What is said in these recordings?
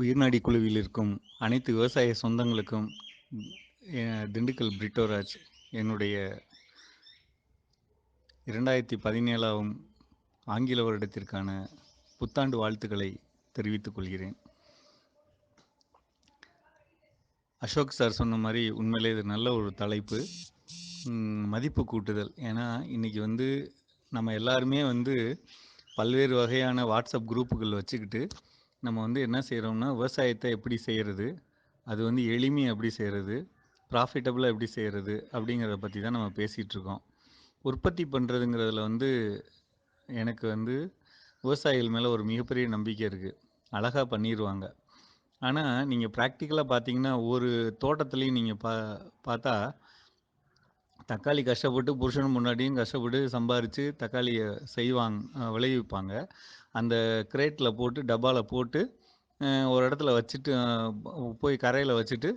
உயிர்நாடி குழுவில் இருக்கும் அனைத்து விவசாய சொந்தங்களுக்கும் திண்டுக்கல் பிரிட்டோராஜ் என்னுடைய இரண்டாயிரத்தி பதினேழாம் ஆங்கில வருடத்திற்கான புத்தாண்டு வாழ்த்துக்களை தெரிவித்துக் கொள்கிறேன். அசோக் சார் சொன்ன மாதிரி உண்மையிலே இது நல்ல ஒரு தலைப்பு. மதிப்பு கூட்டுதல். ஏன்னா இன்னைக்கு வந்து நம்ம எல்லாருமே வந்து பல்வேறு வகையான வாட்ஸ்அப் குரூப்புகள் வச்சுக்கிட்டு நம்ம வந்து என்ன செய்கிறோம்னா விவசாயத்தை எப்படி செய்கிறது அது வந்து எளிமையை எப்படி செய்கிறது ப்ராஃபிட்டபுளாக எப்படி செய்கிறது அப்படிங்கிறத பற்றி தான் நம்ம பேசிகிட்ருக்கோம் உற்பத்தி பண்ணுறதுங்கிறதுல வந்து எனக்கு வந்து விவசாயிகள் மேலே ஒரு மிகப்பெரிய நம்பிக்கை இருக்குது அழகாக பண்ணிடுவாங்க ஆனால் நீங்கள் ப்ராக்டிக்கலாக பார்த்தீங்கன்னா ஒரு தோட்டத்துலேயும் நீங்கள் பா பார்த்தா தக்காளி கஷ்டப்பட்டு புருஷன் முன்னாடியும் கஷ்டப்பட்டு சம்பாரித்து தக்காளியை செய்வாங்க விளைவிப்பாங்க. அந்த கிரேட்டில் போட்டு டப்பாவில் போட்டு ஒரு இடத்துல வச்சுட்டு போய் கரையில் வச்சுட்டு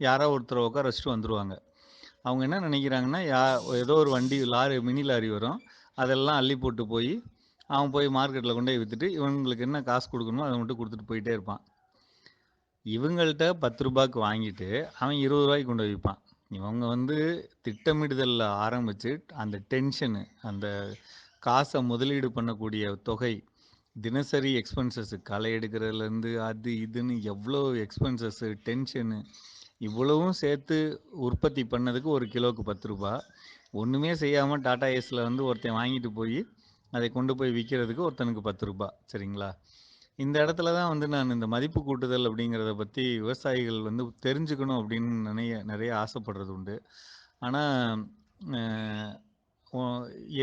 யாரோ ஒருத்தரை உட்கார வச்சுட்டு வந்துடுவாங்க அவங்க என்ன நினைக்கிறாங்கன்னா யா ஏதோ ஒரு வண்டி லாரி மினி லாரி வரும். அதெல்லாம் அள்ளி போட்டு போய் அவன் போய் மார்க்கெட்டில் கொண்டு போய் விற்றுட்டு இவங்களுக்கு என்ன காசு கொடுக்கணுமோ அதை மட்டும் கொடுத்துட்டு போயிட்டே இருப்பான். இவங்கள்ட்ட பத்து ரூபாய்க்கு வாங்கிட்டு அவன் இருபது ரூபாய்க்கு கொண்டு போய் விற்பான். இவங்க வந்து திட்டமிடுதலில் ஆரம்பித்து அந்த டென்ஷனு அந்த காசை முதலீடு பண்ணக்கூடிய தொகை தினசரி எக்ஸ்பென்சஸ்ஸு களை எடுக்கிறதுலேருந்து அது இதுன்னு எவ்வளோ எக்ஸ்பென்சஸ்ஸு டென்ஷனு இவ்வளவும் சேர்த்து உற்பத்தி பண்ணதுக்கு ஒரு கிலோவுக்கு பத்து ரூபா. ஒன்றுமே செய்யாமல் டாடா ஏஸில் வந்து ஒருத்தன் வாங்கிட்டு போய் அதை கொண்டு போய் விற்கிறதுக்கு ஒருத்தனுக்கு பத்து ரூபா. சரிங்களா? இந்த இடத்துல தான் வந்து நான் இந்த மதிப்பு கூட்டுதல் அப்படிங்கிறத பற்றி விவசாயிகள் வந்து தெரிஞ்சுக்கணும் அப்படின்னு நிறைய நிறைய ஆசைப்படுறது உண்டு. ஆனால்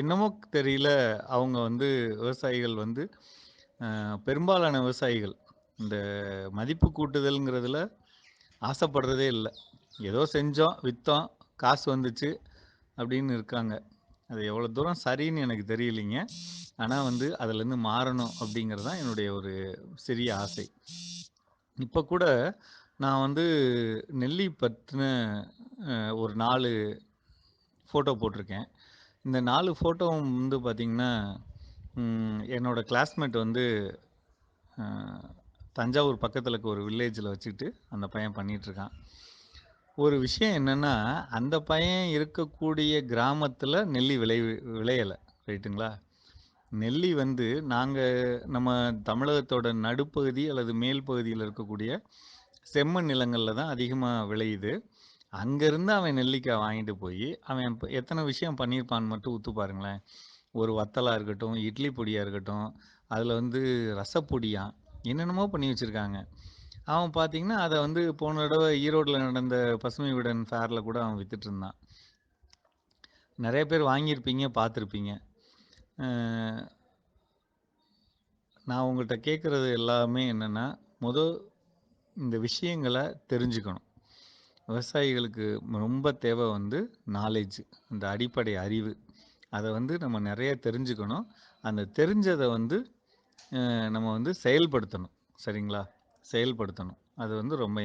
என்னமோ தெரியல அவங்க வந்து விவசாயிகள் வந்து பெரும்பாலான விவசாயிகள் இந்த மதிப்பு கூட்டுதல்ங்கிறதுல ஆசைப்படுறதே இல்லை. ஏதோ செஞ்சோம் விற்றோம் காசு வந்துச்சு அப்படின்னு இருக்காங்க. அது எவ்வளோ தூரம் சரின்னு எனக்கு தெரியலைங்க. ஆனால் வந்து அதுலேருந்து மாறணும் அப்படிங்கிறது தான் என்னுடைய ஒரு சிறிய ஆசை. இப்போ கூட நான் வந்து நெல்லி பற்றின ஒரு நாலு ஃபோட்டோ போட்டிருக்கேன். இந்த நாலு ஃபோட்டோவும் வந்து பார்த்திங்கன்னா என்னோடய கிளாஸ்மேட் வந்து தஞ்சாவூர் பக்கத்தில் இருக்க ஒரு வில்லேஜில் வச்சுக்கிட்டு அந்த பையன் பண்ணிகிட்ருக்கான் ஒரு விஷயம் என்னென்னா அந்த பையன் இருக்கக்கூடிய கிராமத்தில் நெல்லி விளை விளையலை ரைட்டுங்களா? நெல்லி வந்து நாங்கள் நம்ம தமிழகத்தோட நடுப்பகுதி அல்லது மேல் பகுதியில் இருக்கக்கூடிய செம்மண் நிலங்களில் தான் அதிகமாக விளையுது. அங்கேருந்து அவன் நெல்லிக்காய் வாங்கிட்டு போய் அவன் இப்ப எத்தனை விஷயம் பண்ணியிருப்பான்னு மட்டும் ஊத்து பாருங்களேன். ஒரு வத்தலாக இருக்கட்டும் இட்லி பொடியாக இருக்கட்டும் அதில் வந்து ரசப்பொடியாக என்னென்னமோ பண்ணி வச்சுருக்காங்க. அவன் பார்த்தீங்கன்னா அதை வந்து போன தடவை ஈரோட்டில் நடந்த பசுமை விடன் ஃபேரில் கூட அவன் வித்துட்டு இருந்தான். நிறைய பேர் வாங்கியிருப்பீங்க பார்த்துருப்பீங்க நான் உங்கள்கிட்ட கேட்குறது எல்லாமே என்னென்னா முதல் இந்த விஷயங்களை தெரிஞ்சுக்கணும். விவசாயிகளுக்கு ரொம்ப தேவை வந்து நாலேஜ் இந்த அடிப்படை அறிவு. அதை வந்து நம்ம நிறைய தெரிஞ்சுக்கணும். அந்த தெரிஞ்சதை வந்து நம்ம வந்து செயல்படுத்தணும். சரிங்களா? செயல்படுத்தணும். அது வந்து ரொம்ப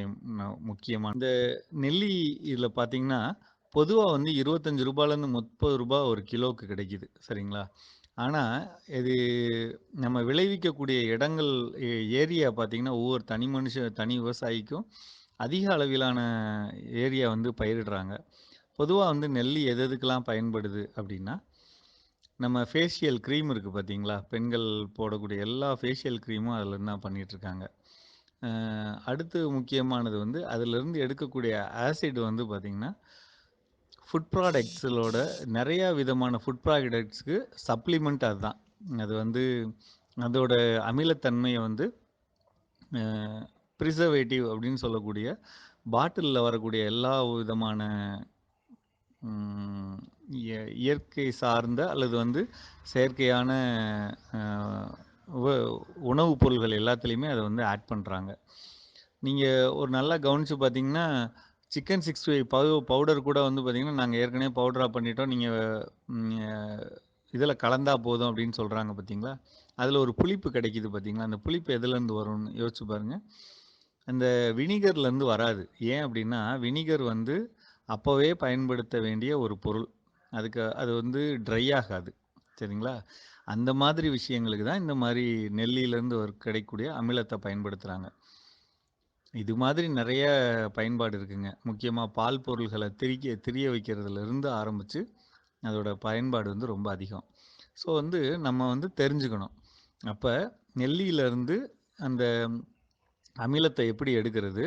முக்கியமான இந்த நெல்லி இதில் பார்த்தீங்கன்னா பொதுவாக வந்து இருபத்தஞ்சு ரூபாயிலேருந்து முப்பது ரூபாய் ஒரு கிலோவுக்கு கிடைக்குது. சரிங்களா? ஆனால் இது நம்ம விளைவிக்கக்கூடிய இடங்கள் ஏரியா பார்த்திங்கன்னா ஒவ்வொரு தனி மனுஷ தனி விவசாயிக்கும் அதிக அளவிலான ஏரியா வந்து பயிரிடுறாங்க. பொதுவாக வந்து நெல்லி எது எதுக்கெல்லாம் பயன்படுது அப்படின்னா நம்ம ஃபேஷியல் க்ரீம் இருக்குது பார்த்தீங்களா பெண்கள் போடக்கூடிய எல்லா ஃபேஷியல் க்ரீமும் அதில் தான் பண்ணிகிட்ருக்காங்க அடுத்து முக்கியமானது வந்து அதிலிருந்து எடுக்கக்கூடிய ஆசிட் வந்து பார்த்திங்கன்னா ஃபுட் ப்ராடக்ட்ஸிலோட நிறையா விதமான ஃபுட் ப்ராடக்ட்ஸ்க்கு சப்ளிமெண்ட் அதுதான். அது வந்து அதோட அமிலத்தன்மையை வந்து ப்ரிசர்வேட்டிவ் அப்படின்னு சொல்லக்கூடிய பாட்டிலில் வரக்கூடிய எல்லா விதமான இய- இயற்கை சார்ந்த அல்லது வந்து செயற்கையான உணவுப் பொருள்கள் எல்லாத்துலேயுமே அதை வந்து ஆட் பண்ணுறாங்க நீங்கள் ஒரு நல்லா கவனித்து பார்த்தீங்கன்னா சிக்கன் சிக்ஸ்டி ஃபைவ் பவு பவுடர் கூட வந்து பார்த்தீங்கன்னா நாங்கள் ஏற்கனவே பவுடராக பண்ணிட்டோம். நீங்கள் இதில் கலந்தா போதும் அப்படின்னு சொல்கிறாங்க பார்த்தீங்களா அதில் ஒரு புளிப்பு கிடைக்கிது பார்த்தீங்களா அந்த புளிப்பு எதுலேருந்து வரும்னு யோசிச்சு பாருங்கள் அந்த வினிகர்லேருந்து வராது. ஏன் அப்படின்னா வினிகர் வந்து அப்போவே பயன்படுத்த வேண்டிய ஒரு பொருள். அதுக்கு அது வந்து ட்ரை ஆகாது. சரிங்களா? அந்த மாதிரி விஷயங்களுக்கு தான் இந்த மாதிரி நெல்லியிலேருந்து ஒரு கிடைக்கக்கூடிய அமிலத்தை பயன்படுத்துகிறாங்க இது மாதிரி நிறைய பயன்பாடு இருக்குங்க. முக்கியமாக பால் பொருள்களை திரிக்க திரிய வைக்கிறதுலேருந்து ஆரம்பித்து அதோட பயன்பாடு வந்து ரொம்ப அதிகம். ஸோ வந்து நம்ம வந்து தெரிஞ்சுக்கணும். அப்போ நெல்லியிலேருந்து அந்த அமிலத்தை எப்படி எடுக்கிறது?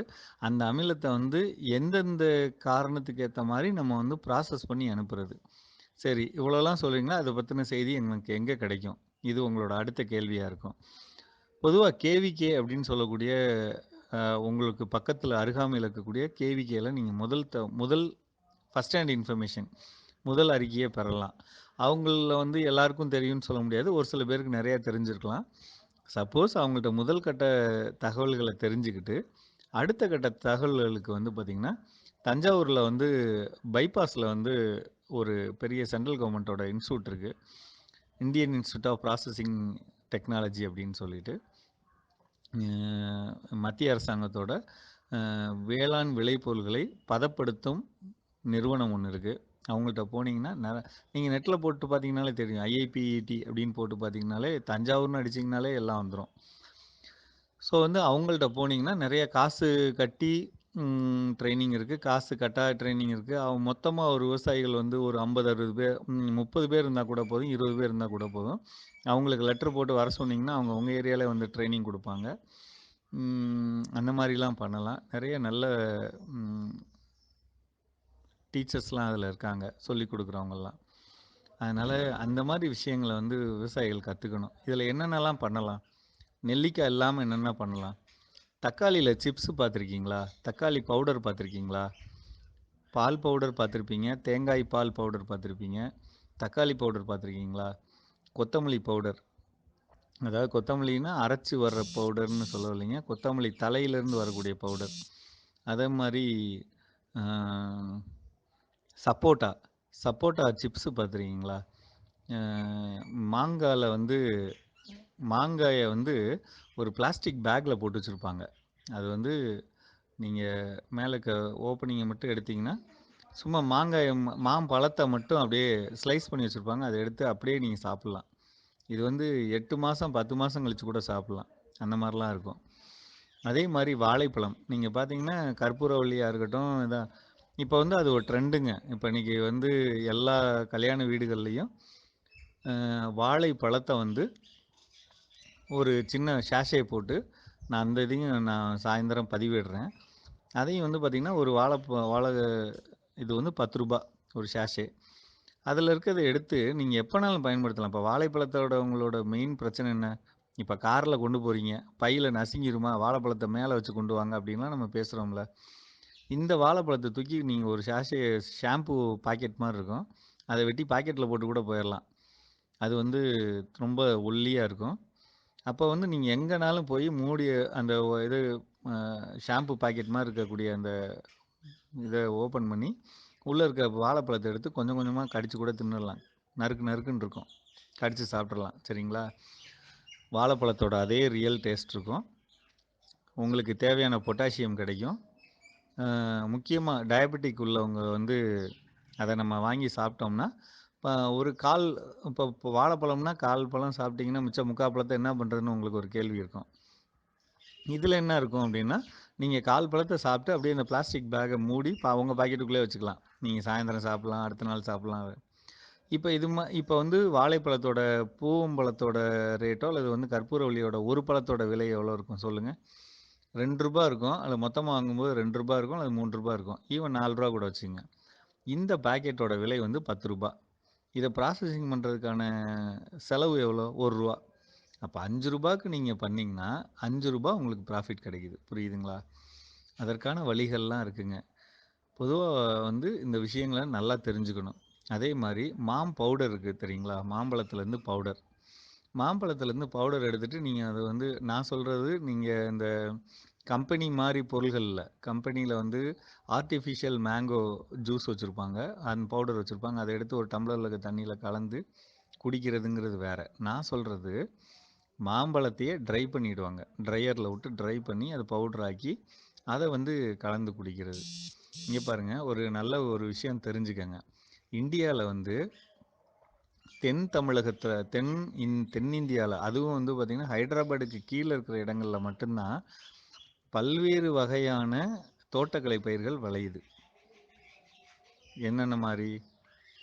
அந்த அமிலத்தை வந்து எந்தெந்த காரணத்துக்கு ஏற்ற மாதிரி நம்ம வந்து ப்ராசஸ் பண்ணி அனுப்புறது? சரி இவ்வளோலாம் சொல்கிறீங்கன்னா அதை பற்றின செய்தி எனக்கு எங்கே கிடைக்கும்? இது உங்களோட அடுத்த கேள்வியாக இருக்கும். பொதுவாக கேவிகே அப்படின்னு சொல்லக்கூடிய உங்களுக்கு பக்கத்தில் அருகாமையில் இருக்கக்கூடிய கேவிகேல நீங்கள் முதல் த முதல் ஃபஸ்ட் ஹேண்ட் இன்ஃபர்மேஷன் முதல் அறிக்கையை பெறலாம். அவங்கள வந்து எல்லாருக்கும் தெரியும்னு சொல்ல முடியாது. ஒரு சில பேருக்கு நிறையா தெரிஞ்சிருக்கலாம். சப்போஸ் அவங்கள்ட்ட முதல் கட்ட தகவல்களை தெரிஞ்சுக்கிட்டு அடுத்த கட்ட தகவல்களுக்கு வந்து பார்த்திங்கன்னா தஞ்சாவூரில் வந்து பைபாஸில் வந்து ஒரு பெரிய சென்ட்ரல் கவர்மெண்ட்டோட இன்ஸ்டியூட் இருக்குது Indian institute of processing technology அப்படின்னு சொல்லிட்டு. மத்திய அரசாங்கத்தோட வேளாண் விளைபொருள்களை பதப்படுத்தும் நிறுவனம் ஒன்று இருக்குது அவங்கள்ட்ட போனீங்கன்னா நிற நீங்கள் நெட்டில் போட்டு பார்த்தீங்கனாலே தெரியும். ஐஐபிஇடி அப்படின்னு போட்டு பார்த்தீங்கனாலே தஞ்சாவூர்னு அடிச்சிங்கனாலே எல்லாம் வந்துடும் ஸோ வந்து அவங்கள்ட்ட போனீங்கன்னா நிறைய காசு கட்டி ட்ரைனிங் இருக்குது காசு கட்டாய ட்ரைனிங் இருக்குது அவங்க மொத்தமாக ஒரு விவசாயிகள் வந்து ஒரு ஐம்பது அறுபது பேர் முப்பது பேர் இருந்தால் கூட போதும் இருபது பேர் இருந்தால் கூட போதும். அவங்களுக்கு லெட்டர் போட்டு வர சொன்னீங்கன்னா அவங்க உங்கள் ஏரியாவில் வந்து ட்ரைனிங் கொடுப்பாங்க. அந்த மாதிரிலாம் பண்ணலாம். நிறைய நல்ல டீச்சர்ஸ்லாம் அதில் இருக்காங்க. சொல்லி கொடுக்குறவங்கெல்லாம் அதனால் அந்த மாதிரி விஷயங்களை வந்து விவசாயிகள் கற்றுக்கணும் இதில் என்னென்னலாம் பண்ணலாம்? நெல்லிக்காய் இல்லாமல் என்னென்ன பண்ணலாம்? தக்காளியில் சிப்ஸ் பார்த்துருக்கீங்களா தக்காளி பவுடர் பார்த்துருக்கீங்களா பால் பவுடர் பார்த்துருப்பீங்க தேங்காய் பால் பவுடர் பார்த்துருப்பீங்க தக்காளி பவுடர் பார்த்துருக்கீங்களா கொத்தமல்லி பவுடர். அதாவது கொத்தமல்லின்னா அரைச்சி வர்ற பவுடர்னு சொல்லலைங்க கொத்தமல்லி தலையிலேருந்து வரக்கூடிய பவுடர். அதே மாதிரி சப்போட்டா. சப்போட்டா சிப்ஸு பார்த்துருக்கீங்களா மாங்காயில் வந்து மாங்காயை வந்து ஒரு பிளாஸ்டிக் பேக்கில் போட்டு வச்சுருப்பாங்க. அது வந்து நீங்கள் மேலே க ஓப்பனிங்கை மட்டும் எடுத்தீங்கன்னா சும்மா மாங்காயை மாம்பழத்தை மட்டும் அப்படியே ஸ்லைஸ் பண்ணி வச்சுருப்பாங்க. அதை எடுத்து அப்படியே நீங்கள் சாப்பிட்லாம். இது வந்து எட்டு மாதம் பத்து மாதம் கழித்து கூட சாப்பிட்லாம். அந்த மாதிரிலாம் இருக்கும். அதே மாதிரி வாழைப்பழம். நீங்கள் பார்த்தீங்கன்னா கற்பூரவள்ளியாக இருக்கட்டும் இதான் இப்போ வந்து அது ஒரு ட்ரெண்டுங்க. இப்போ இன்னைக்கு வந்து எல்லா கல்யாண வீடுகள்லேயும் வாழைப்பழத்தை வந்து ஒரு சின்ன ஷேஷையை போட்டு நான் அந்த இதையும் நான் சாயந்தரம் பதிவிடுறேன். அதையும் வந்து பார்த்திங்கன்னா ஒரு வாழை வாழை இது வந்து பத்து ரூபா ஒரு ஷாஷே. அதில் இருக்கிறத எடுத்து நீங்கள் எப்போனாலும் பயன்படுத்தலாம். இப்போ வாழைப்பழத்தோட உங்களோட மெயின் பிரச்சனை என்ன? இப்போ காரில் கொண்டு போகிறீங்க பையில் நசுங்கிருமா வாழைப்பழத்தை மேலே வச்சு கொண்டு வாங்க அப்படின்லாம் நம்ம பேசுகிறோம்ல இந்த வாழைப்பழத்தை தூக்கி நீங்கள் ஒரு ஷாஷே ஷாம்பு பாக்கெட் மாதிரி இருக்கும். அதை வெட்டி பாக்கெட்டில் போட்டு கூட போயிடலாம். அது வந்து ரொம்ப ஒல்லியாக இருக்கும். அப்போ வந்து நீங்கள் எங்கேனாலும் போய் மூடிய அந்த இது ஷாம்பு பாக்கெட் மாதிரி இருக்கக்கூடிய அந்த இதை ஓப்பன் பண்ணி உள்ளே இருக்க வாழைப்பழத்தை எடுத்து கொஞ்சம் கொஞ்சமாக கடிச்சு கூட தின்னுடலாம். நறுக்கு நறுக்குன்னு இருக்கும். கடித்து சாப்பிட்றலாம் சரிங்களா? வாழைப்பழத்தோட அதே ரியல் டேஸ்ட் இருக்கும். உங்களுக்கு தேவையான பொட்டாசியம் கிடைக்கும். முக்கியமாக டயபெட்டிக் உள்ளவங்க வந்து அதை நம்ம வாங்கி சாப்பிட்டோம்னா இப்போ ஒரு கால் இப்போ இப்போ வாழைப்பழம்னா கால் பழம் சாப்பிட்டீங்கன்னா மிச்சம் முக்கால் பழத்தை என்ன பண்ணுறதுன்னு உங்களுக்கு ஒரு கேள்வி இருக்கும். இதில் என்ன இருக்கும் அப்படின்னா நீங்கள் கால் பழத்தை சாப்பிட்டு அப்படியே இந்த பிளாஸ்டிக் பேக்கை மூடி பா உங்கள் பாக்கெட்டுக்குள்ளே வச்சுக்கலாம். நீங்கள் சாயந்தரம் சாப்பிட்லாம் அடுத்த நாள் சாப்பிட்லாம். இப்போ இது மா இப்போ வந்து வாழைப்பழத்தோட பூவம்பழத்தோட ரேட்டோ அல்லது வந்து கற்பூரவள்ளியோட ஒரு பழத்தோட விலை எவ்வளோ இருக்கும் சொல்லுங்கள் ரெண்டு ரூபா இருக்கும். அது மொத்தமாக வாங்கும்போது ரெண்டு ரூபா இருக்கும் அது மூணு ரூபா இருக்கும். ஈவன் நாலு ரூபா கூட வச்சுங்க இந்த பாக்கெட்டோட விலை வந்து பத்து ரூபா இதை ப்ராசஸிங் பண்ணுறதுக்கான செலவு எவ்வளோ? ஒரு ரூபா. அப்போ அஞ்சு ரூபாய்க்கு நீங்கள் பண்ணிங்கன்னா அஞ்சு ரூபா உங்களுக்கு ப்ராஃபிட் கிடைக்குது. புரியுதுங்களா? அதற்கான வழிகள்லாம் இருக்குங்க. பொதுவாக வந்து இந்த விஷயங்களை நல்லா தெரிஞ்சுக்கணும். அதே மாதிரி மாம் பவுடர் இருக்குது தெரியுங்களா? மாம்பழத்துலேருந்து பவுடர் மாம்பழத்துலேருந்து பவுடர் எடுத்துகிட்டு நீங்கள் அதை வந்து நான் சொல்கிறது நீங்கள் இந்த கம்பெனி மாதிரி பொருள்களில் கம்பெனியில் வந்து ஆர்டிஃபிஷியல் மேங்கோ ஜூஸ் வச்சுருப்பாங்க. அந்த பவுடர் வச்சுருப்பாங்க. அதை எடுத்து ஒரு டம்ளரில் தண்ணியில் கலந்து குடிக்கிறதுங்கிறது வேறு. நான் சொல்கிறது மாம்பழத்தையே ட்ரை பண்ணிவிடுவாங்க ட்ரையரில் விட்டு ட்ரை பண்ணி அதை பவுடர் ஆக்கி அதை வந்து கலந்து குடிக்கிறது. இங்கே பாருங்கள் ஒரு நல்ல ஒரு விஷயம் தெரிஞ்சுக்கங்க. இந்தியாவில் வந்து தென் தமிழகத்தில் தென் இன் தென்னிந்தியாவில் அதுவும் வந்து பார்த்திங்கன்னா ஹைதராபாடுக்கு கீழே இருக்கிற இடங்களில் மட்டும்தான் பல்வேறு வகையான தோட்டக்கலை பயிர்கள் விளையுது. என்னென்ன மாதிரி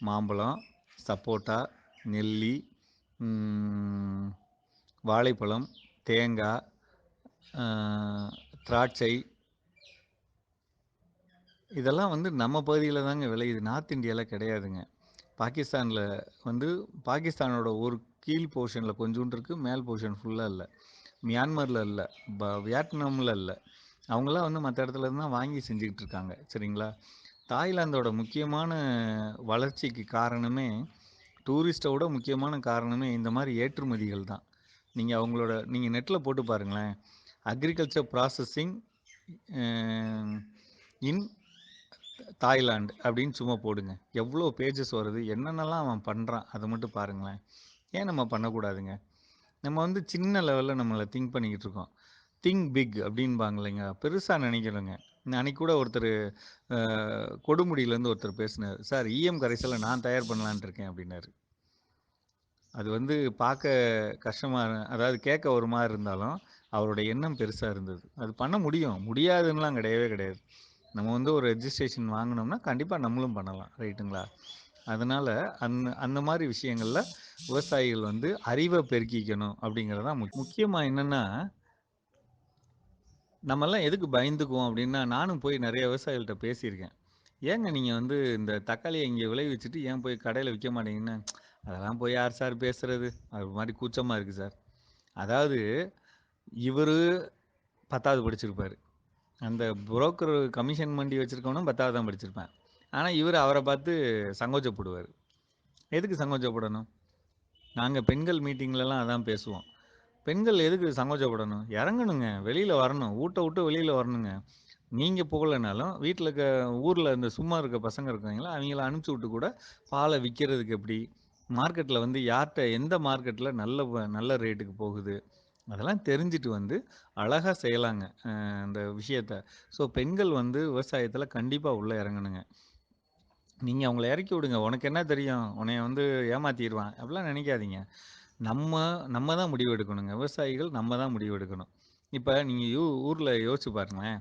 மாம்பழம், சப்போட்டா, நெல்லி, வாழைப்பழம், தேங்காய் திராட்சை இதெல்லாம் வந்து நம்ம பகுதியில் தாங்க விளையுது. நார்த் இந்தியாவில் கிடையாதுங்க. பாகிஸ்தானில் வந்து பாகிஸ்தானோட ஒரு கீழ் போர்ஷனில் கொஞ்சோண்டு இருக்குது மேல் போர்ஷன் ஃபுல்லாக இல்லை மியான்மரில் இல்லை ப வியட்நாமில் இல்லை அவங்களாம் வந்து மற்ற இடத்துல இருந்து தான் வாங்கி செஞ்சுக்கிட்டு இருக்காங்க. சரிங்களா? தாய்லாந்தோட முக்கியமான வளர்ச்சிக்கு காரணமே, டூரிஸ்ட்ட விட முக்கியமான காரணமே இந்த மாதிரி ஏற்றுமதிகள் தான். நீங்கள் அவங்களோட நீங்கள் நெட்டில் போட்டு பாருங்களேன். அக்ரிகல்ச்சர் ப்ராசஸிங் இன் தாய்லாந்து அப்படின்னு சும்மா போடுங்க. எவ்வளோ பேஜஸ் வருது? என்னென்னலாம் அவன் பண்ணுறான் அதை மட்டும் பாருங்களேன். ஏன் நம்ம பண்ணக்கூடாதுங்க? நம்ம வந்து சின்ன லெவலில் நம்மளை திங்க் பண்ணிக்கிட்டு இருக்கோம். திங்க் பிக் அப்படின்பாங்க இல்லைங்க. பெருசாக நினைக்கிறோங்க அன்னைக்கு கூட ஒருத்தர் கொடுமுடியிலேருந்து ஒருத்தர் பேசினார் சார் இஎம் கரைசலில் நான் தயார் பண்ணலான்ட்டு இருக்கேன் அப்படின்னாரு. அது வந்து பார்க்க கஷ்டமாக அதாவது கேட்க ஒரு மாதிரி இருந்தாலும், அவரோட எண்ணம் பெருசாக இருந்தது. அது பண்ண முடியும். முடியாதுன்னெலாம் கிடையவே கிடையாது. நம்ம வந்து ஒரு ரெஜிஸ்ட்ரேஷன் வாங்கினோம்னா கண்டிப்பாக நம்மளும் பண்ணலாம். ரைட்டுங்களா? அதனால அந்த அந்த மாதிரி விஷயங்கள்ல விவசாயிகள் வந்து அறிவை பெருக்கிக்கணும் அப்படிங்கிறது தான் முக்கியமா என்னன்னா நம்மலாம் எதுக்கு பயந்துக்குவோம் அப்படின்னா, நானும் போய் நிறைய விவசாயிகள்கிட்ட பேசியிருக்கேன். ஏங்க நீங்க வந்து இந்த தக்காளியை இங்க விளைவிச்சுட்டு ஏன் போய் கடையில விற்க மாட்டீங்கன்னா, அதெல்லாம் போய் யார் சார் பேசுறது? அது மாதிரி கூச்சமாக கூச்சமா இருக்கு சார். அதாவது இவரு 10வது படிச்சிருப்பாரு. அந்த புரோக்கர் கமிஷன் மண்டி வச்சிருக்கவனும் 10வது தான் படிச்சிருப்பேன் ஆனால் இவர் அவரை பார்த்து சங்கோச்சப்படுவார் எதுக்கு சங்கோச்சப்படணும்? நாங்கள் பெண்கள் மீட்டிங்லலாம் அதான் பேசுவோம். பெண்கள் எதுக்கு சங்கோச்சப்படணும்? இறங்கணுங்க. வெளியில் வரணும். ஊட்ட விட்டு வெளியில் வரணுங்க. நீங்கள் போகலைனாலும் வீட்டில் இருக்க ஊரில் இந்த சும்மா இருக்க பசங்க இருக்காங்களா அவங்கள அனுப்பிச்சி விட்டு கூட பாலை விற்கிறதுக்கு எப்படி? மார்க்கெட்டில் வந்து யார்கிட்ட எந்த மார்க்கெட்டில் நல்ல நல்ல ரேட்டுக்கு போகுது? அதெல்லாம் தெரிஞ்சுட்டு வந்து அழகாக செய்யலாங்க. அந்த விஷயத்த. ஸோ பெண்கள் வந்து விவசாயத்தில் கண்டிப்பாக உள்ளே இறங்கணுங்க. நீங்க அவங்கள இறக்கி விடுங்க. உனக்கு என்ன தெரியும்? உன்னைய வந்து ஏமாத்திருவான். அப்படிலாம் நினைக்காதீங்க. நம்ம நம்ம தான் முடிவு எடுக்கணுங்க. விவசாயிகள் நம்ம தான் முடிவு எடுக்கணும். இப்ப நீங்க யூ ஊர்ல யோசிச்சு பாருங்களேன்.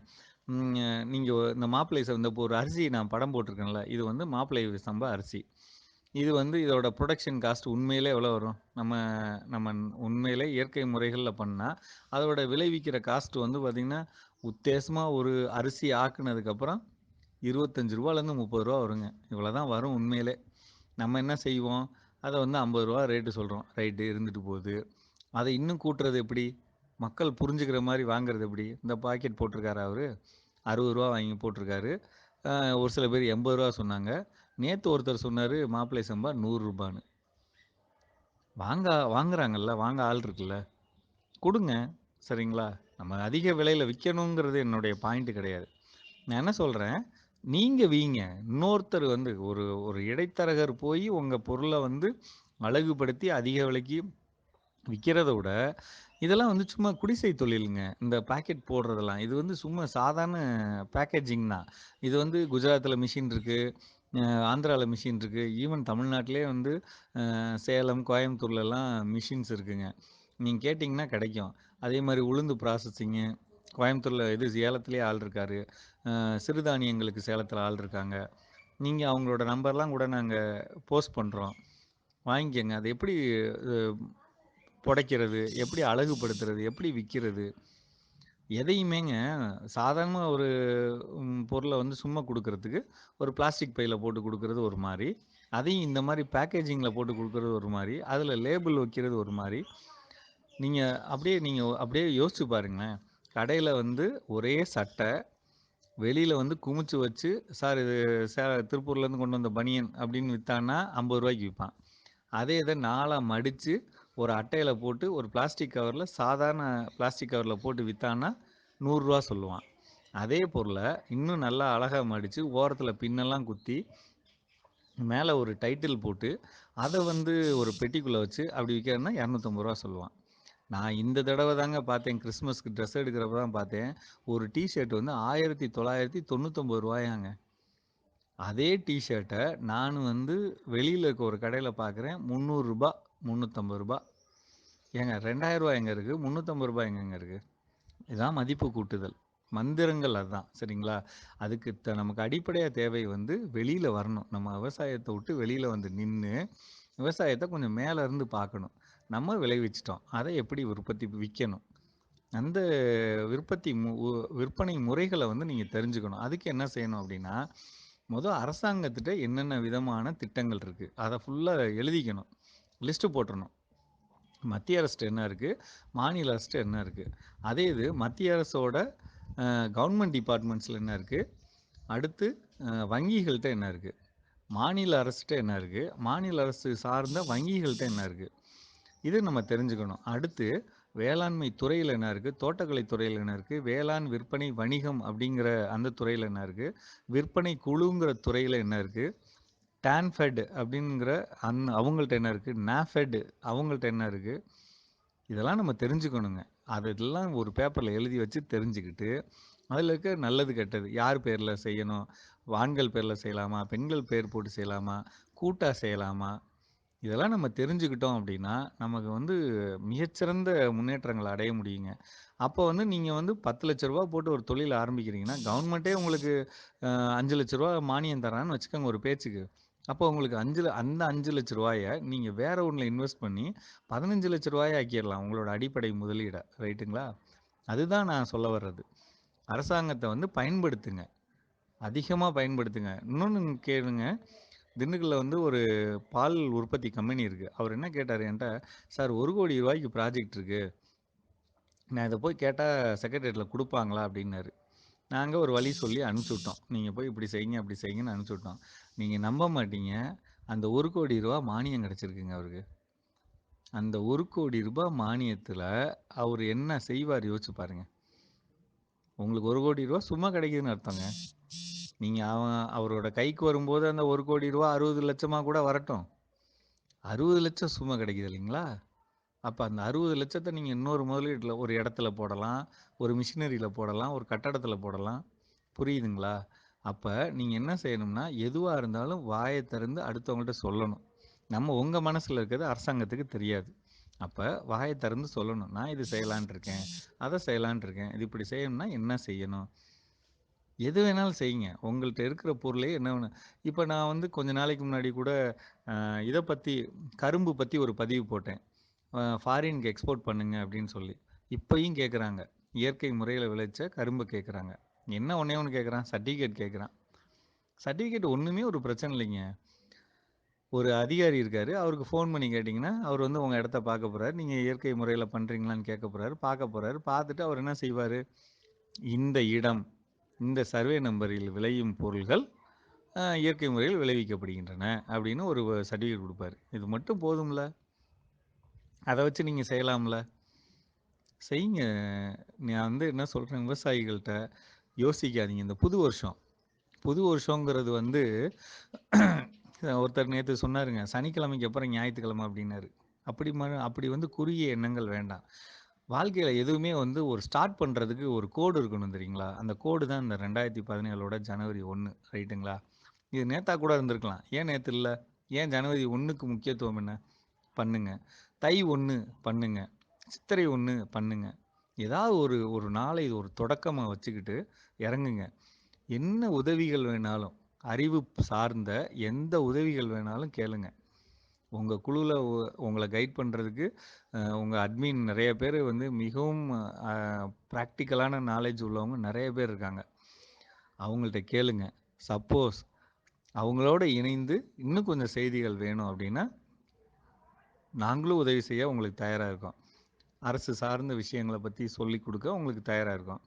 ம் நீங்க இந்த மாப்பிள்ளை ச இந்த ஒரு அரிசி நான் படம் போட்டிருக்கேன்ல, இது வந்து மாப்பிள்ளை சம்பா அரிசி. இது வந்து இதோட புரொடக்ஷன் காஸ்ட் உண்மையிலே எவ்வளோ வரும்? நம்ம நம்ம உண்மையிலே இயற்கை முறைகள்ல பண்ணா, அதோட விளைவிக்கிற காஸ்ட் வந்து பார்த்தீங்கன்னா, உத்தேசமா ஒரு அரிசி ஆக்குனதுக்கப்புறம் இருபத்தஞ்சு ரூபாலேருந்து முப்பது ரூபா வருங்க. இவ்வளோ தான் வரும் உண்மையிலே. நம்ம என்ன செய்வோம்? அதை வந்து ஐம்பது ரூபா ரேட்டு சொல்கிறோம் ரைட்டு இருந்துட்டு போகுது. அதை இன்னும் கூட்டுறது எப்படி? மக்கள் புரிஞ்சுக்கிற மாதிரி வாங்குறது எப்படி? இந்த பாக்கெட் போட்டிருக்காரு அவர் அறுபது ரூபா வாங்கி போட்டிருக்காரு. ஒரு சில பேர் எண்பது ரூபா சொன்னாங்க. நேற்று ஒருத்தர் சொன்னார் மாப்பிள்ளை சம்பா நூறுரூபான்னு வாங்க வாங்குறாங்கல்ல, வாங்க ஆள் இருக்குல்ல. கொடுங்க சரிங்களா? நம்ம அதிக விலையில் விற்கணுங்கிறது என்னுடைய பாயிண்ட்டு கிடையாது. நான் என்ன சொல்கிறேன் நீங்கள் வீங்க. இன்னொருத்தர் வந்து ஒரு ஒரு இடைத்தரகர் போய் உங்கள் பொருளை வந்து அழகுபடுத்தி அதிக விலைக்கு விற்கிறத விட, இதெல்லாம் வந்து சும்மா குடிசை தொழிலுங்க. இந்த பாக்கெட் போடுறதெல்லாம். இது வந்து சும்மா சாதாரண பேக்கேஜிங் தான். இது வந்து குஜராத்தில் மிஷின் இருக்குது ஆந்திராவில் மிஷின் இருக்குது ஈவன் தமிழ்நாட்டிலே வந்து சேலம், கோயம்புத்தூர்லலாம் மிஷின்ஸ் இருக்குங்க. நீங்கள் கேட்டிங்கன்னா கிடைக்கும். அதே மாதிரி உளுந்து ப்ராசஸிங்கு கோயம்புத்தூரில் இது சேலத்திலேயே ஆள் இருக்காரு. சிறுதானியங்களுக்கு சேலத்தில் ஆள் இருக்காங்க. நீங்கள் அவங்களோட நம்பர்லாம் கூட நாங்கள் போஸ்ட் பண்ணுறோம் வாங்கிக்கங்க. அது எப்படி புடைக்கிறது? எப்படி அழகுபடுத்துறது? எப்படி விற்கிறது எதையுமேங்க சாதாரணமாக ஒரு பொருளை வந்து சும்மா கொடுக்கறதுக்கு ஒரு பிளாஸ்டிக் பையில் போட்டு கொடுக்கறது ஒரு மாதிரி அதையும் இந்த மாதிரி பேக்கேஜிங்கில் போட்டு கொடுக்கறது ஒரு மாதிரி அதில் லேபிள் வைக்கிறது ஒரு மாதிரி நீங்கள் அப்படியே நீங்கள் அப்படியே யோசிச்சு பாருங்களேன். கடையில் வந்து ஒரே சட்டை, வெளியில் வந்து குமிச்சு வச்சு, "சார் இது சே திருப்பூர்லேருந்து கொண்டு வந்த பனியன்" அப்படின்னு விற்றான்னா ஐம்பது ரூபாய்க்கு விற்பான் அதே இதை நாளாக மடித்து ஒரு அட்டையில் போட்டு, ஒரு பிளாஸ்டிக் கவரில் சாதாரண பிளாஸ்டிக் கவரில் போட்டு விற்றான்னா நூறுரூவா சொல்லுவான். அதே பொருளை இன்னும் நல்லா அழகாக மடித்து ஓரத்தில் பின்னெல்லாம் குத்தி, மேலே ஒரு டைட்டில் போட்டு, அதை வந்து ஒரு பெட்டிக்குள்ளே வச்சு அப்படி விற்கிறேன்னா இரநூத்தம்பது ரூபா சொல்லுவான். நான் இந்த தடவை தாங்க பார்த்தேன். கிறிஸ்மஸ்க்கு ட்ரெஸ் எடுக்கிறப்ப தான் பார்த்தேன். ஒரு டிஷர்ட் வந்து ஆயிரத்தி தொள்ளாயிரத்தி தொண்ணூத்தொம்பது ரூபாயாங்க அதே டிஷர்ட்டை நான் வந்து வெளியில் இருக்க ஒரு கடையில் பார்க்குறேன். முந்நூறுரூபா முந்நூற்றம்பது ரூபா ஏங்க ரூ. 2000 எங்க இருக்கு? ரூ. 350 இருக்குது இதுதான் மதிப்பு கூட்டுதல். மந்திரங்கள் அதுதான் சரிங்களா? அதுக்கு த நமக்கு அடிப்படையாக தேவை வந்து வெளியில் வரணும். நம்ம விவசாயத்தை விட்டு வெளியில் வந்து நின்று விவசாயத்தை கொஞ்சம் மேலேருந்து பார்க்கணும். நம்ம விளைவிச்சிட்டோம். அதை எப்படி உற்பத்தி விற்கணும் அந்த விற்பத்தி மு விற்பனை முறைகளை வந்து நீங்கள் தெரிஞ்சுக்கணும். அதுக்கு என்ன செய்யணும் அப்படின்னா மொதல் அரசாங்கத்திட்ட என்னென்ன விதமான திட்டங்கள் இருக்குது அதை ஃபுல்லாக எழுதிக்கணும். லிஸ்ட்டு போட்டுடணும் மத்திய அரசு என்ன இருக்குது மாநில அரசு என்ன இருக்குது அதே இது மத்திய அரசோட கவர்மெண்ட் டிபார்ட்மெண்ட்ஸில் என்ன இருக்குது அடுத்து வங்கிகள்கிட்ட என்ன இருக்குது மாநில அரசுட்ட என்ன இருக்குது மாநில அரசு சார்ந்த வங்கிகள்கிட்ட என்ன இருக்குது இது நம்ம தெரிஞ்சுக்கணும். அடுத்து வேளாண்மை துறையில் என்ன இருக்குது தோட்டக்கலை துறையில் என்ன இருக்குது வேளாண் விற்பனை வணிகம் அப்படிங்கிற அந்த துறையில் என்ன இருக்குது விற்பனை குழுங்கிற துறையில் என்ன இருக்குது டான்ஃபெட் அப்படிங்கிற அந் அவங்கள்ட்ட என்ன இருக்குது நாஃபெட் அவங்கள்ட்ட என்ன இருக்குது இதெல்லாம் நம்ம தெரிஞ்சுக்கணுங்க. அதெல்லாம் ஒரு பேப்பரில் எழுதி வச்சு தெரிஞ்சுக்கிட்டு, அதில் இருக்க நல்லது, கெட்டது யார் பேரில் செய்யணும்? ஆண்கள் பேரில் செய்யலாமா? பெண்கள் பேர் போட்டு செய்யலாமா? கூட்டாக செய்யலாமா? இதெல்லாம் நம்ம தெரிஞ்சுக்கிட்டோம் அப்படின்னா, நமக்கு வந்து மிகச்சிறந்த முன்னேற்றங்களை அடைய முடியுங்க. அப்போ வந்து நீங்கள் வந்து பத்து லட்ச ரூபா போட்டு ஒரு தொழில் ஆரம்பிக்கிறீங்கன்னா, கவர்மெண்ட்டே உங்களுக்கு அஞ்சு லட்ச ரூபா மானியம் தரான்னு வச்சுக்கோங்க ஒரு பேச்சுக்கு. அப்போ உங்களுக்கு அஞ்சு அந்த அஞ்சு லட்ச ரூபாயை நீங்கள் வேற ஒன்றில் இன்வெஸ்ட் பண்ணி ரூ. 15,00,000 ஆக்கிரலாம். உங்களோட அடிப்படை முதலீடை ரைட்டுங்களா? அதுதான் நான் சொல்ல வர்றது. அரசாங்கத்தை வந்து பயன்படுத்துங்க. அதிகமாக பயன்படுத்துங்க. இன்னொன்று கேளுங்க. திண்டுக்கல்ல வந்து ஒரு பால் உற்பத்தி கம்பெனி இருக்கு. அவர் என்ன கேட்டார் என்கிட்ட "சார் ஒரு கோடி ரூபாய்க்கு ப்ராஜெக்ட் இருக்கு. நான் இதை போய் கேட்டால் செக்ரட்டேரியட்ல கொடுப்பாங்களா அப்படின்னாரு. நாங்கள் ஒரு வழி சொல்லி அனுப்பிச்சு விட்டோம். போய் இப்படி செய்யுங்க, அப்படி செய்யுங்கன்னு அனுப்பிச்சு விட்டோம். நீங்கள் நம்ப மாட்டீங்க. அந்த ஒரு கோடி ரூபா மானியம் கிடைச்சிருக்குங்க அவருக்கு. அந்த ஒரு கோடி ரூபாய் மானியத்தில் அவர் என்ன செய்வார் யோசிச்சு பாருங்க. உங்களுக்கு ஒரு கோடி ரூபா சும்மா கிடைக்குதுன்னு அர்த்தங்க. நீங்க அவன் அவரோட கைக்கு வரும்போது அந்த ஒரு கோடி ரூபா அறுபது லட்சமாக கூட வரட்டும். அறுபது லட்சம் சும்மா கிடைக்குது இல்லைங்களா? அப்போ அந்த அறுபது லட்சத்தை நீங்கள் இன்னொரு முதலீட்டில் ஒரு இடத்துல போடலாம். ஒரு மிஷினரியில் போடலாம். ஒரு கட்டடத்தில் போடலாம். புரியுதுங்களா? அப்போ நீங்கள் என்ன செய்யணும்னா, எதுவாக இருந்தாலும் வாயை திறந்து அடுத்தவங்கள்ட்ட சொல்லணும். நம்ம உங்கள் மனசில் இருக்கிறது அரசாங்கத்துக்கு தெரியாது. அப்போ வாயை திறந்து சொல்லணும். நான் இது செய்யலான் இருக்கேன். அதை செய்யலான்ட்டு இருக்கேன். இது இப்படி செய்யணும்னா என்ன செய்யணும்? எது வேணாலும் செய்யுங்க. உங்கள்கிட்ட இருக்கிற பொருளே என்ன வேணும் இப்போ நான் வந்து கொஞ்ச நாளைக்கு முன்னாடி கூட இதை பற்றி கரும்பு பற்றி ஒரு பதிவு போட்டேன். ஃபாரினுக்கு எக்ஸ்போர்ட் பண்ணுங்க அப்படின்னு சொல்லி. இப்போயும் கேட்குறாங்க. இயற்கை முறையில் விளைச்ச கரும்பு கேட்குறாங்க. என்ன ஒன்றே ஒன்று கேட்குறான், சர்டிஃபிகேட் கேட்குறான். சர்டிஃபிகேட் ஒன்றுமே ஒரு பிரச்சனை இல்லைங்க. ஒரு அதிகாரி இருக்காரு. அவருக்கு ஃபோன் பண்ணி கேட்டிங்கன்னா அவர் வந்து உங்கள் இடத்த பார்க்க போறாரு. நீங்கள் இயற்கை முறையில் பண்ணுறீங்களான்னு கேட்க போகிறாரு பார்க்க போகிறாரு பார்த்துட்டு அவர் என்ன செய்வார் இந்த இடம், இந்த சர்வே நம்பரில் விளையும் பொருள்கள் இயற்கை முறையில் விளைவிக்கப்படுகின்றன. அப்படின்னு ஒரு சர்டிஃபிகேட் கொடுப்பார் இது மட்டும் போதும்ல? அதை வச்சு நீங்கள் செய்யலாம்ல? செய்யுங்க. நான் வந்து என்ன சொல்கிறேன் விவசாயிகள்கிட்ட யோசிக்காதீங்க. இந்த புது வருஷம். புது வருஷங்கிறது வந்து ஒருத்தர் நேற்று சொன்னாருங்க. சனிக்கிழமைக்கு அப்புறம் ஞாயிற்றுக்கிழமை அப்படின்னாரு. அப்படி ம அப்படி வந்து குறுகிய எண்ணங்கள் வேண்டாம். வாழ்க்கையில் எதுவுமே வந்து ஒரு ஸ்டார்ட் பண்ணுறதுக்கு ஒரு கோடு இருக்கணும் தெரியுங்களா? அந்த கோடு தான் இந்த 2017ஓட ஜனவரி ஒன்று ரைட்டுங்களா? இது நேத்தா கூட இருந்திருக்கலாம். ஏன் நேற்று இல்லை ஏன் ஜனவரி ஒன்றுக்கு முக்கியத்துவம் என்ன? பண்ணுங்க. தை ஒன்று பண்ணுங்க. சித்திரை ஒன்று பண்ணுங்க. ஏதாவது ஒரு ஒரு நாளை ஒரு தொடக்கமாக வச்சுக்கிட்டு இறங்குங்க. என்ன உதவிகள் வேணாலும், அறிவு சார்ந்த எந்த உதவிகள் வேணாலும் கேளுங்க. உங்கள் குழுவில் உங்களை கைட் பண்ணுறதுக்கு உங்கள் அட்மின் நிறைய பேர் வந்து மிகவும் ப்ராக்டிக்கலான நாலேஜ் உள்ளவங்க நிறைய பேர் இருக்காங்க. அவங்கள்ட்ட கேளுங்க. சப்போஸ் அவங்களோட இணைந்து இன்னும் கொஞ்சம் செய்திகள் வேணும் அப்படின்னா, நாங்களும் உதவி செய்ய உங்களுக்கு தயாராக இருக்கோம். அரசு சார்ந்த விஷயங்களை பற்றி சொல்லிக் கொடுக்க உங்களுக்கு தயாராக இருக்கோம்.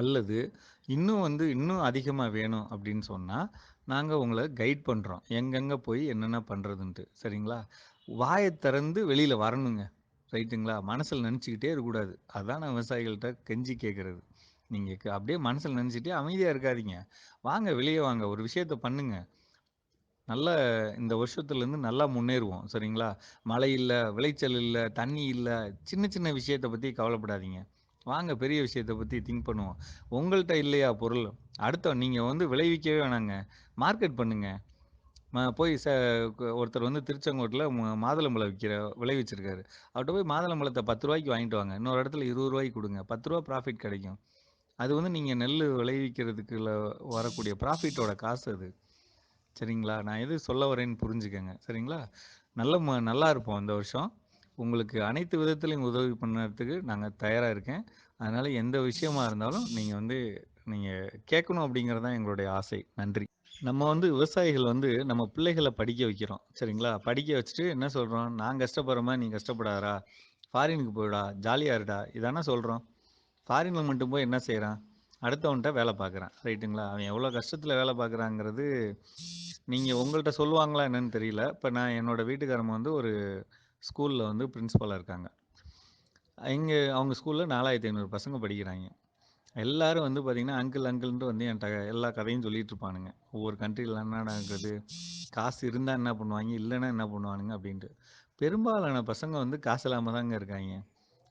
அல்லது இன்னும் வந்து இன்னும் அதிகமாக வேணும் அப்படின்னு சொன்னால் நாங்கள் உங்களை கைட் பண்ணுறோம் எங்கெங்கே போய் என்னென்ன பண்ணுறதுன்ட்டு சரிங்களா? வாயை திறந்து வெளியில் வரணுங்க. ரைட்டுங்களா? மனசில் நினச்சிக்கிட்டே இருக்கக்கூடாது. அதான் நான் விவசாயிகள்கிட்ட கெஞ்சி கேட்குறது நீங்கள் அப்படியே மனசில் நினச்சிட்டே அமைதியாக இருக்காதீங்க. வாங்க வெளியே வாங்க. ஒரு விஷயத்த பண்ணுங்க. நல்ல இந்த வருஷத்துலேருந்து நல்லா முன்னேறுவோம். சரிங்களா? மழை இல்லை விளைச்சல் இல்லை தண்ணி இல்லை சின்ன சின்ன விஷயத்தை பற்றி கவலைப்படாதீங்க. வாங்க பெரிய விஷயத்தை பற்றி திங்க் பண்ணுவோம். உங்கள்கிட்ட இல்லையா பொருள்? அடுத்த நீங்கள் வந்து விளைவிக்கவே வேணாங்க. மார்க்கெட் பண்ணுங்க. போய் ச ஒருத்தர் வந்து திருச்செங்கோட்டில் மாதுளம்பழம் விற்கிற விளைவிச்சிருக்காரு. அவர்கிட்ட போய் மாதுளம்பழத்த பத்து ரூபாய்க்கு வாங்கிட்டு வாங்க. இன்னொரு இடத்துல இருபது ரூபாய்க்கு கொடுங்க பத்து ரூபா ப்ராஃபிட் கிடைக்கும். அது வந்து நீங்கள் நெல் விளைவிக்கிறதுக்குள்ள வரக்கூடிய ப்ராஃபிட்டோட காசு அது. சரிங்களா? நான் எது சொல்ல வரேன்னு புரிஞ்சுக்கங்க. சரிங்களா? நல்ல ம நல்லா இருப்போம் இந்த வருஷம். உங்களுக்கு அனைத்து விதத்திலும் உதவி பண்ணுறதுக்கு நாங்கள் தயாராக இருக்கேன். அதனால் எந்த விஷயமா இருந்தாலும் நீங்கள் வந்து நீங்கள் கேட்கணும் அப்படிங்கிறது தான் எங்களுடைய ஆசை. நன்றி. நம்ம வந்து விவசாயிகள் வந்து நம்ம பிள்ளைகளை படிக்க வைக்கிறோம். சரிங்களா? படிக்க வச்சுட்டு என்ன சொல்கிறோம் நான் கஷ்டப்படுற மாரி நீ கஷ்டப்படாதா ஃபாரினுக்கு போயிடா ஜாலியாக இருடா. இதானே சொல்கிறோம் ஃபாரினில் மட்டும் போய் என்ன செய்கிறான் அடுத்தவன்கிட்ட வேலை பார்க்குறான். ரைட்டுங்களா? அவன் எவ்வளோ கஷ்டத்தில் வேலை பார்க்குறாங்கிறது நீங்கள் உங்கள்கிட்ட சொல்லுவாங்களா என்னன்னு தெரியல. இப்போ நான் என்னோட வீட்டுக்காரம்மா வந்து ஒரு ஸ்கூலில் வந்து பிரின்சிபலா இருக்காங்க. இங்கே அவங்க ஸ்கூலில் நாலாயிரத்தி ஐநூறு பசங்க படிக்கிறாங்க எல்லாரும் வந்து பார்த்திங்கன்னா அங்கிள் அங்கிள்ன்ட்டு வந்து என்ட்ட எல்லா கதையும் சொல்லிகிட்டு இருப்பானுங்க. ஒவ்வொரு கண்ட்ரியில் என்ன நடக்குது? காசு இருந்தால் என்ன பண்ணுவாங்க இல்லைன்னா என்ன பண்ணுவானுங்க? அப்படின்ட்டு. பெரும்பாலான பசங்க வந்து காசு இல்லாமல் தாங்க இருக்காங்க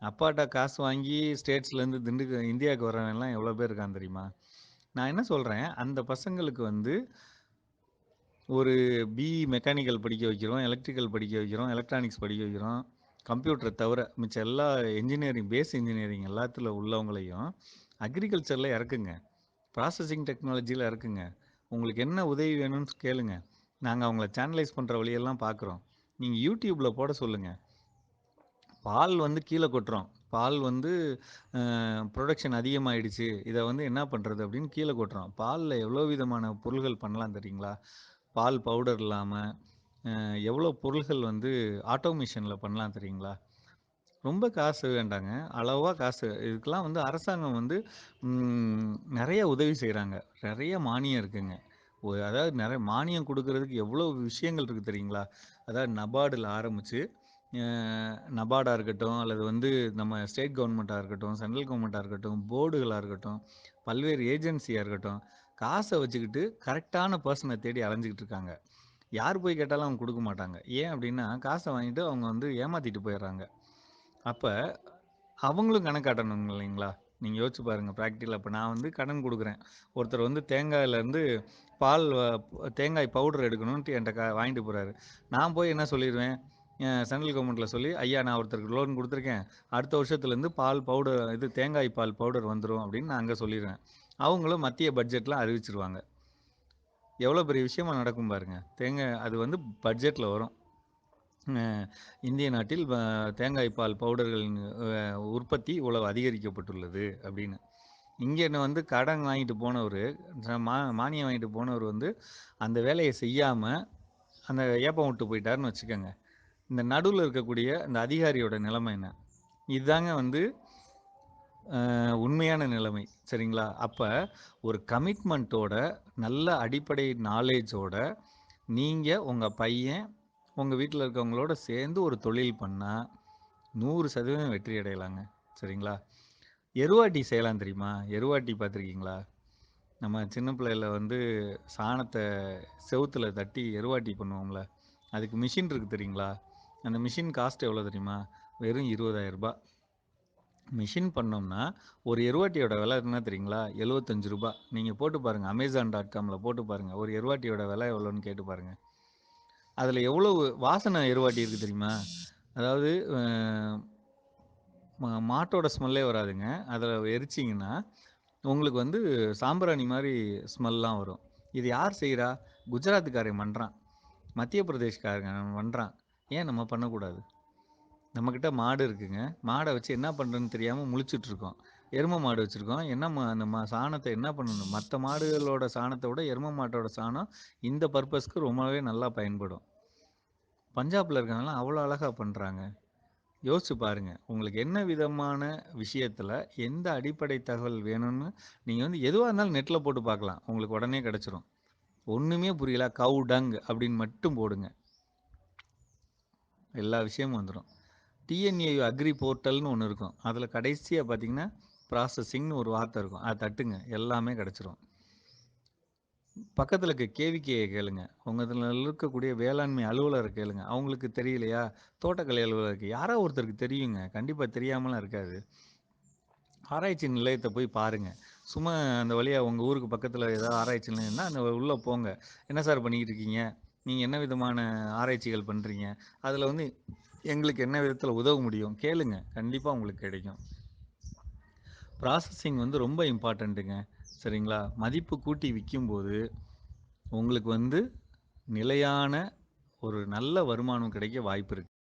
அப்பாட்ட காசு வாங்கி ஸ்டேட்ஸ்லேருந்து திண்டுக்க இந்தியாவுக்கு வரவன்லாம் எவ்வளோ பேர் இருக்கான் தெரியுமா? நான் என்ன சொல்கிறேன் அந்த பசங்களுக்கு வந்து ஒரு பிஇ மெக்கானிக்கல் படிக்க வைக்கிறோம், எலக்ட்ரிக்கல் படிக்க வைக்கிறோம், எலக்ட்ரானிக்ஸ் படிக்க வைக்கிறோம். கம்ப்யூட்டரை தவிர மிச்ச எல்லா இன்ஜினியரிங் பேஸ் இன்ஜினியரிங் எல்லாத்துல உள்ளவங்களையும் அக்ரிகல்ச்சரில் இறக்குங்க. ப்ராசஸிங் டெக்னாலஜியில் இறக்குங்க. உங்களுக்கு என்ன உதவி வேணும்னு கேளுங்க. நாங்கள் அவங்கள சேனலைஸ் பண்ணுற வழியெல்லாம் பார்க்குறோம். நீங்கள் யூடியூப்பில் போட சொல்லுங்கள் பால் வந்து கீழே கொட்டுறோம். பால் வந்து ப்ரொடக்ஷன் அதிகமாகிடுச்சு இதை வந்து என்ன பண்ணுறது அப்படின்னு கீழே கொட்டுறோம். பாலில் எவ்வளோ விதமான பொருள்கள் பண்ணலாம் தெரியுங்களா? பால் பவுடர் இல்லாமல் எவ்வளோ பொருள்கள் வந்து ஆட்டோமேஷனில் பண்ணலாம் தெரியுங்களா? ரொம்ப காசு வேண்டாங்க. அளவாக காசு. இதுக்கெல்லாம் வந்து அரசாங்கம் வந்து நிறைய உதவி செய்கிறாங்க நிறைய மானியம் இருக்குங்க. அதாவது நிறைய மானியம் கொடுக்கறதுக்கு எவ்வளோ விஷயங்கள் இருக்குது தெரியுங்களா? அதாவது நபார்டில் ஆரம்பித்து நபார்டாக இருக்கட்டும், அல்லது வந்து நம்ம ஸ்டேட் கவர்மெண்ட்டாக இருக்கட்டும், சென்ட்ரல் கவர்மெண்ட்டாக இருக்கட்டும், போர்டுகளாக இருக்கட்டும், பல்வேறு ஏஜென்சியாக இருக்கட்டும், காசை வச்சுக்கிட்டு கரெக்டான பர்சனை தேடி அலைஞ்சிக்கிட்டு இருக்காங்க. யார் போய் கேட்டாலும் அவங்க கொடுக்க மாட்டாங்க. ஏன் அப்படின்னா, காசை வாங்கிட்டு அவங்க வந்து ஏமாத்திட்டு போயிடுறாங்க அப்போ அவங்களும் கணக்காட்டணும் இல்லைங்களா? நீங்கள் யோசிச்சு பாருங்கள் ப்ராக்டிக்கலாக இப்போ நான் வந்து கடன் கொடுக்குறேன் ஒருத்தர் வந்து தேங்காயிலேருந்து பால் தேங்காய் பவுடர் எடுக்கணுன்ட்டு என்கிட்ட க வாங்கிட்டு போகிறாரு நான் போய் என்ன சொல்லிடுவேன் சென்ட்ரல் கவர்மெண்ட்டில் சொல்லி, "ஐயா நான் ஒருத்தருக்கு லோன் கொடுத்துருக்கேன் அடுத்த வருஷத்துலேருந்து பால் பவுடர் இது தேங்காய் பால் பவுடர் வந்துரும்." அப்படின்னு நான் அங்கே சொல்லிடுவேன் அவங்களும் மத்திய பட்ஜெட்டில் அறிவிச்சிருவாங்க எவ்வளோ பெரிய விஷயமா நடக்கும் பாருங்க. தேங்காய் அது வந்து பட்ஜெட்டில் வரும். இந்திய நாட்டில் தேங்காய் பால் பவுடர்களின் உற்பத்தி இவ்வளவு அதிகரிக்கப்பட்டுள்ளது அப்படின்னு. இங்கே என்ன வந்து கடன் வாங்கிட்டு போனவரு, ச மா மானியம் வாங்கிட்டு போனவர் வந்து அந்த வேலையை செய்யாமல் அந்த ஏப்பம் விட்டு போயிட்டாருன்னு வச்சுக்கோங்க இந்த நடுவில் இருக்கக்கூடிய இந்த அதிகாரியோட நிலைமை என்ன? இதுதாங்க வந்து உண்மையான நிலைமை. சரிங்களா? அப்போ ஒரு கமிட்மெண்ட்டோட நல்ல அடிப்படை நாலேஜோட நீங்கள் உங்கள் பையன், உங்கள் வீட்டில் இருக்கவங்களோட சேர்ந்து ஒரு தொழில் பண்ணால் நூறு சதவீதம் வெற்றி அடையலாங்க. சரிங்களா? எருவாட்டி செய்யலாம் தெரியுமா? எருவாட்டி பார்த்துருக்கீங்களா? நம்ம சின்ன பிள்ளையில வந்து சாணத்தை செவுத்துல தட்டி எருவாட்டி பண்ணுவோம்ல. அதுக்கு மிஷின் இருக்குது தெரியுங்களா? அந்த மிஷின் காஸ்ட் எவ்வளோ தெரியுமா? வெறும் ரூ. மிஷின் பண்ணோம்னா, ஒரு எருவாட்டியோட விலை என்ன தெரியுங்களா? எழுபத்தஞ்சு ரூபா நீங்கள் போட்டு பாருங்கள் அமேசான் டாட் காமில் போட்டு பாருங்கள் ஒரு எருவாட்டியோட விலை எவ்வளோன்னு கேட்டு பாருங்கள் அதில் எவ்வளவு வாசனை எருவாட்டி இருக்குது தெரியுமா? அதாவது மாட்டோட ஸ்மெல்லே வராதுங்க. அதில் எரிச்சிங்கன்னா உங்களுக்கு வந்து சாம்பிராணி மாதிரி ஸ்மெல்லாம் வரும். இது யார் செய்கிறா குஜராத்துக்காரன் பண்ணுறான் மத்திய பிரதேஷ்காரங்க பண்ணுறான் ஏன் நம்ம பண்ணக்கூடாது? நம்மக்கிட்ட மாடு இருக்குங்க. மாடை வச்சு என்ன பண்ணுறதுன்னு தெரியாமல் முழிச்சுட்டு இருக்கோம். எரும மாடு வச்சுருக்கோம் என்ன மா அந்த மா என்ன பண்ணணும்? மற்ற மாடுகளோட சாணத்தை விட எரும மாட்டோட சாணம் இந்த பர்பஸ்க்கு ரொம்பவே நல்லா பயன்படும். பஞ்சாபில் இருக்கவங்களாம் அவ்வளோ அழகாக பண்ணுறாங்க யோசிச்சு பாருங்கள் உங்களுக்கு என்ன விதமான விஷயத்தில் எந்த அடிப்படை தகவல் வேணும்னு நீங்கள் வந்து எதுவாக இருந்தாலும் நெட்டில் போட்டு பார்க்கலாம். உங்களுக்கு உடனே கிடச்சிரும் ஒன்றுமே புரியல கவு டங் அப்படின்னு மட்டும் போடுங்க. எல்லா விஷயமும் வந்துடும் டிஎன்ஏயு அக்ரி போர்ட்டல்னு ஒன்று இருக்கும். அதில் கடைசியாக பார்த்தீங்கன்னா, ப்ராசஸிங்னு ஒரு வார்த்தை இருக்கும். அதை தட்டுங்க. எல்லாமே கிடச்சிரும் பக்கத்தில் இருக்க கேவிக்கையை கேளுங்க. உங்கள் இதில் இருக்கக்கூடிய வேளாண்மை அலுவலர் கேளுங்க. அவங்களுக்கு தெரியலையா? தோட்டக்கலை அலுவலருக்கு யாரோ ஒருத்தருக்கு தெரியுங்க. கண்டிப்பாக தெரியாமலாம் இருக்காது. ஆராய்ச்சி நிலையத்தை போய் பாருங்கள் சும்மா அந்த வழியாக உங்கள் ஊருக்கு பக்கத்தில் ஏதாவது ஆராய்ச்சி நிலையம்னா, அந்த உள்ளே போங்க. என்ன சார் பண்ணிக்கிட்டு இருக்கீங்க? நீங்கள் என்ன விதமான ஆராய்ச்சிகள் பண்ணுறீங்க அதில் வந்து எங்களுக்கு என்ன விதத்தில் உதவ முடியும்? கேளுங்க. கண்டிப்பாக உங்களுக்கு கிடைக்கும். ப்ராசஸிங் வந்து ரொம்ப இம்பார்ட்டண்ட்டுங்க சரிங்களா? மதிப்பு கூட்டி விற்கும்போது உங்களுக்கு வந்து நிலையான ஒரு நல்ல வருமானம் கிடைக்க வாய்ப்பு இருக்குது